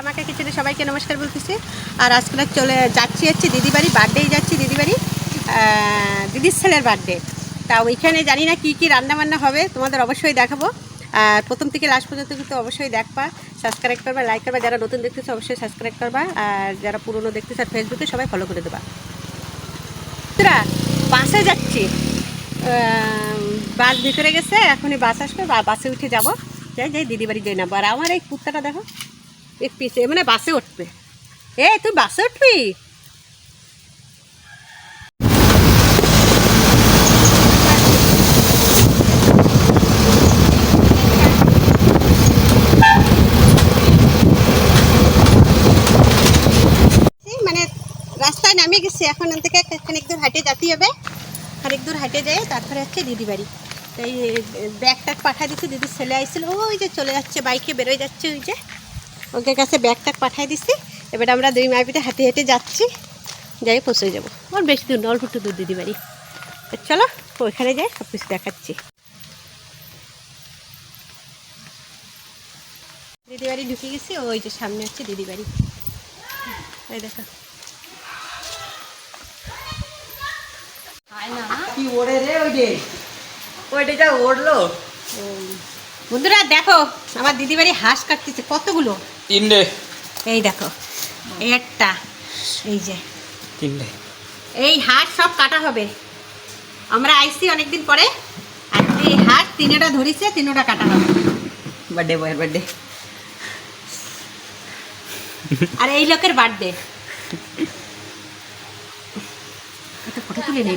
আমাকে কিচেনে সবাইকে নমস্কার বলতেছি। আর আজকে চলে যাচ্ছি হচ্ছে দিদি বাড়ি বার্থডেই যাচ্ছি দিদি বাড়ি দিদির ছেলের বার্থডে তা ওইখানে জানি না কী কী রান্নাবান্না হবে, তোমাদের অবশ্যই দেখাবো। আর প্রথম থেকে লাস্ট পর্যন্ত কিন্তু অবশ্যই দেখবা। সাবস্ক্রাইব করবা লাইক করবা, যারা নতুন দেখতেছো অবশ্যই সাবস্ক্রাইব করবা। আর যারা পুরনো দেখতেছে আর ফেসবুকে সবাই ফলো করে দেবা। বাসে যাচ্ছি। বাস ভিতরে গেছে, এখনই বাস আসবে বাসে উঠে যাব। যাই যাই দিদি বাড়ি যাই না আর আমার এই কুত্তাটা দেখো। এক পিছে মানে বাসে উঠবে। এ তুই বাসে উঠবি? মানে রাস্তায় নামে গেছি। এখন থেকে খানিক দূর হাঁটে যেতে হবে। খানিক দূর হাঁটে যেয়ে তারপরে হচ্ছে দিদি বাড়ি। তো এই, ব্যাগ ট্যাগ পাঠিয়ে দিচ্ছি দিদির ছেলে আইছিল। ওই যে চলে যাচ্ছে, বাইকে বেরোয় যাচ্ছে, ওই যে। ওকে কাছে ব্যাগ ট্যাগ পাঠিয়ে দিচ্ছি এবার আমরা দুই মাইপিতে হাঁটে হেঁটে যাচ্ছি। যাই পৌঁছে যাব। ওর বেশি দূর না অল্প একটু দূর দিদি বাড়ি। চলো ওইখানে যাই সব কিছু দেখাচ্ছি। দিদি বাড়ি ঢুকে গেছি ওই যে সামনে হচ্ছে দিদি বাড়ি। এই দেখো। কি ওড়ে রে ওই যে? ওইটা যা ওড়লো। বন্ধুরা দেখো আমার দিদি বাড়ি হাঁস কাটতেছে কতগুলো? তিনটে। এই দেখো একটা এই যে। তিনটে। এই হাঁস সব কাটা হবে। আমরা আইসি অনেকদিন পরে আর এই হাঁস তিনটা ধরিছে তিনটা কাটা হবে। বার্থডে বয়ের বার্থডে আর এই লোকের বার্থডে ফটো তুলে নেই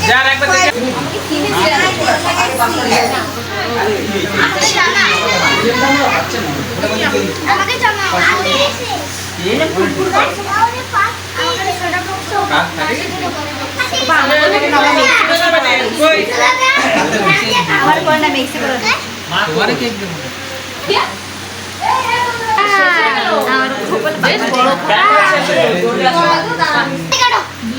যার একবার তোমারে কেক দেবো করবি না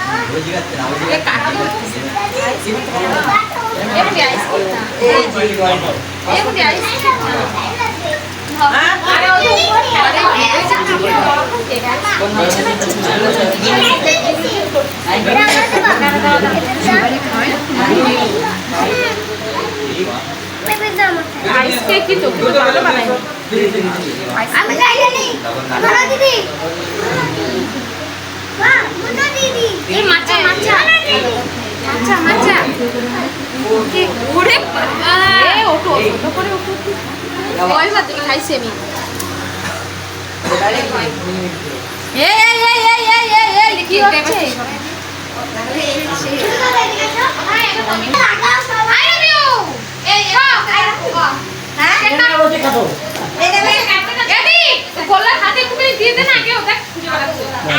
না ওই জিগাচ্ছে না ওই আইসকে কি তো কিন্তু ভালো বানাই আমি খাইলে নেই ভালো দিদি। বাহ মুন্না দিদি। এই মাচা মাচা। মাচা মাচা। ওরে বাবা। এ ওঠো ওঠো করে ওঠো। ওই থেকে খাইছি আমি। এই এই এই এই এই এই এই কি হচ্ছে আই লাভ ইউ এই হ্যাঁ এডি গোল্লা হাতে মুখে দিয়ে দে না আগে ওটা খুঁজে বেড়াচ্ছে চামচটা কাটতে কাটতে অল্প দিয়ে দে না ওটা বাবার ও ভাত তো খাবে না এই কেকই খেয়ে পেট ভরবে এই আমায় না এটা তো ওর হাতে দিয়ে দে তুই দিয়ে কি করে পাইলা ওয়ারে দেবা আর দুটার